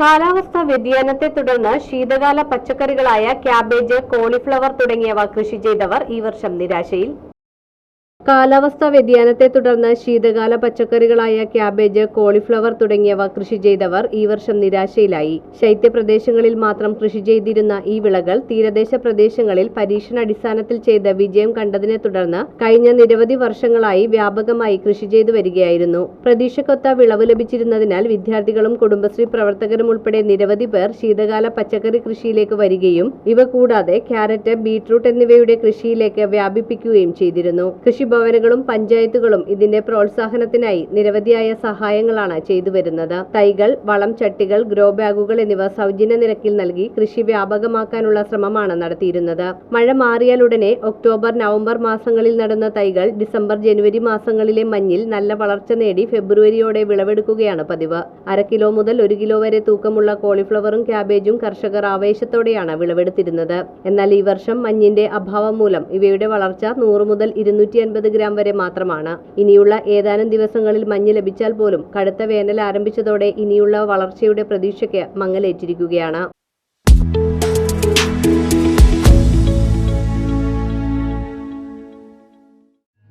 കാലാവസ്ഥാ വ്യതിയാനത്തെ തുടർന്ന് ശീതകാല പച്ചക്കറികളായ ക്യാബേജ് കോളിഫ്ലവർ തുടങ്ങിയവ കൃഷി ചെയ്തവർ ഈ വർഷം നിരാശയിൽ. കാലാവസ്ഥാ വ്യതിയാനത്തെ തുടർന്ന് ശീതകാല പച്ചക്കറികളായ ക്യാബേജ് കോളിഫ്ലവർ തുടങ്ങിയവ കൃഷി ചെയ്തവർ ഈ വർഷം നിരാശയിലായി. ശൈത്യപ്രദേശങ്ങളിൽ മാത്രം കൃഷി ചെയ്തിരുന്ന ഈ വിളകൾ തീരദേശ പ്രദേശങ്ങളിൽ പരീക്ഷണാടിസ്ഥാനത്തിൽ ചെയ്ത വിജയം കണ്ടതിനെ തുടർന്ന് കഴിഞ്ഞ നിരവധി വർഷങ്ങളായി വ്യാപകമായി കൃഷി ചെയ്തു വരികയായിരുന്നു. പ്രതീക്ഷക്കൊത്ത വിളവ് ലഭിച്ചിരുന്നതിനാൽ വിദ്യാർത്ഥികളും കുടുംബശ്രീ പ്രവർത്തകരും ഉൾപ്പെടെ നിരവധി പേർ ശീതകാല പച്ചക്കറി കൃഷിയിലേക്ക് വരികയും ഇവ കൂടാതെ ക്യാരറ്റ് ബീട്രൂട്ട് എന്നിവയുടെ കൃഷിയിലേക്ക് വ്യാപിപ്പിക്കുകയും ചെയ്തിരുന്നു. കൃഷിഭവനുകളും പഞ്ചായത്തുകളും ഇതിന്റെ പ്രോത്സാഹനത്തിനായി നിരവധിയായ സഹായങ്ങളാണ് ചെയ്തു വരുന്നത്. തൈകൾ വളം ചട്ടികൾ ഗ്രോ ബാഗുകൾ എന്നിവ സൗജന്യ നിരക്കിൽ നൽകി കൃഷി വ്യാപകമാക്കാനുള്ള ശ്രമമാണ് നടത്തിയിരുന്നത്. മഴ മാറിയാലുടനെ ഒക്ടോബർ നവംബർ മാസങ്ങളിൽ നടന്ന തൈകൾ ഡിസംബർ ജനുവരി മാസങ്ങളിലെ മഞ്ഞിൽ നല്ല വളർച്ച നേടി ഫെബ്രുവരിയോടെ വിളവെടുക്കുകയാണ് പതിവ്. അര കിലോ മുതൽ ഒരു കിലോ വരെ തൂക്കമുള്ള കോളിഫ്ലവറും ക്യാബേജും കർഷകർ ആവേശത്തോടെയാണ് വിളവെടുത്തിരുന്നത്. എന്നാൽ ഈ വർഷം മഞ്ഞിന്റെ അഭാവം മൂലം ഇവയുടെ വളർച്ച നൂറ് മുതൽ ഇരുന്നൂറ്റി ഗ്രാം വരെ മാത്രമാണ്. ഇനിയുള്ള ഏതാനും ദിവസങ്ങളിൽ മഞ്ഞ് ലഭിച്ചാൽ പോലും കടുത്ത വേനൽ ആരംഭിച്ചതോടെ ഇനിയുള്ള വളർച്ചയുടെ പ്രതീക്ഷയ്ക്ക് മങ്ങലേറ്റിരിക്കുകയാണ്.